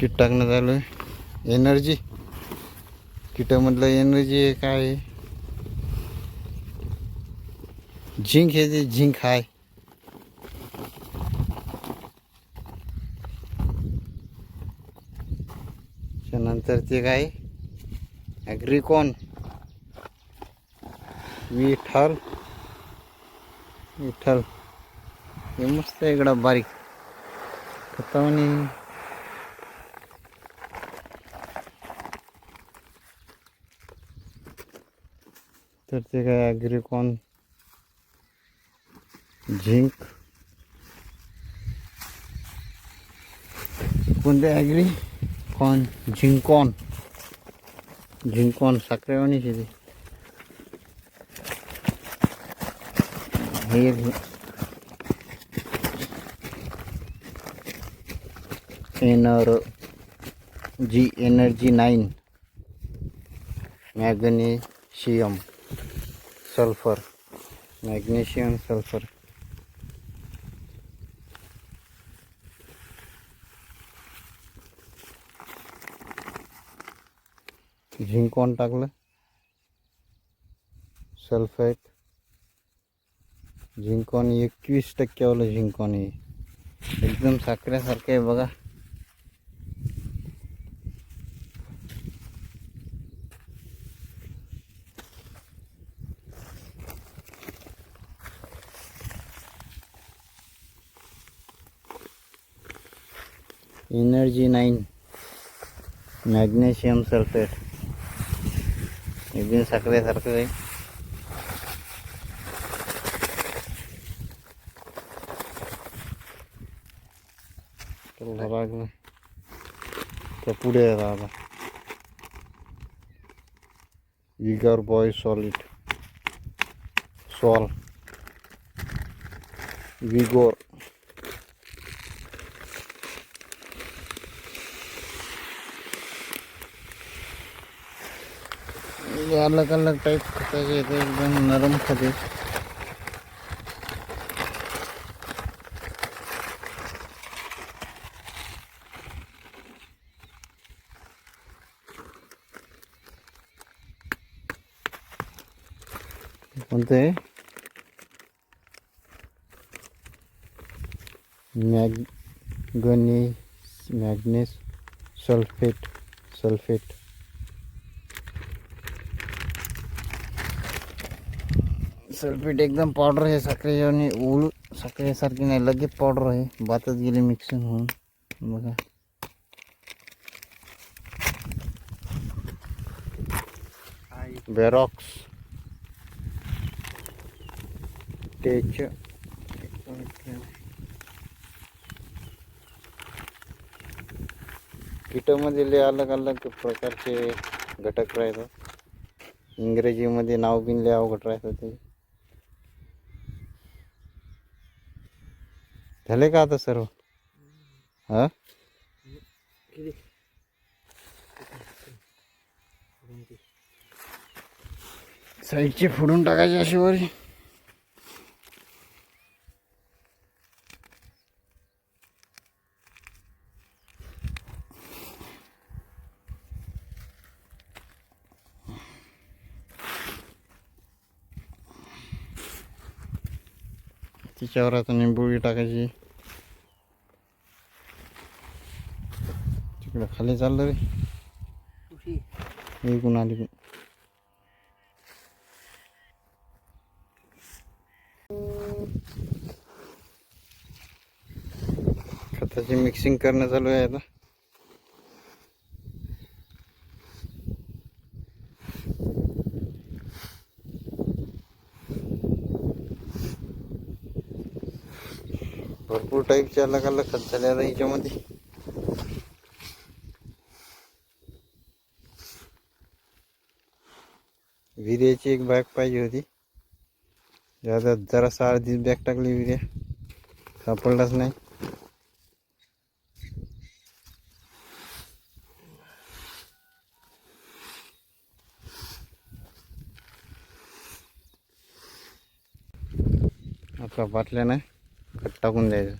Kit टाकण्यात आलो आहे. Energy किटामधलं energy आहे काय झिंक हे जे झिंक आहे त्यानंतर ते काय? ॲग्रिकॉन विठ्ठल विठ्ठल हे मस्त आहे इकडं बारीक. खतावणी. तर ते काय ॲग्रिकॉन झिंक कोणते ॲग्री कॉन झिंकॉन। झिंकॉन साखरेवाणी शेती हे एनर, जी, energy nine magnesium. Sulphur magnesium sulphur झिंकॉन टाकलं सल्फेट झिंकॉन एकवीस टक्क्यावालं झिंकॉन एकदम साखरेसारखं आहे एनर्जी नाईन मॅग्नेशियम सल्फेट। लागलं त्या पुढे आहे आता इगर बॉय सॉलिड सॉल विगोर अलग अलग टाइप खताचे येते एकदम नरम खते कोणते मॅगनीस मॅग्नेस सल्फेट सल्फेट। सल्फेट एकदम पावडर आहे साखरे आणि ओळू साखरेसारखी नाही लगेच पावडर आहे बातच गेली मिक्सिंग बघा। बेरॉक्स टेच किटामध्ये लय अलग अलग प्रकारचे घटक राहतात इंग्रजीमध्ये नाव बिन लय अवघड राहतात झाले का आता सर्व? हा? साईडचे फोडून टाकायचे अशी वरी. तिच्यावर आता निंबोळी टाकायची. तिकडं खाली चाललं रे. इकून आली खताची मिक्सिंग करणं चालू आहे आता. भरपूर टाईपचे अलग अलग खत झाले आता हिच्यामध्ये विर्याची एक बॅग पाहिजे होती. आता जरासा अर्धी बॅग टाकली विर्या. सापडलाच नाही. आपला बाटल्या नाही. 갔다 온데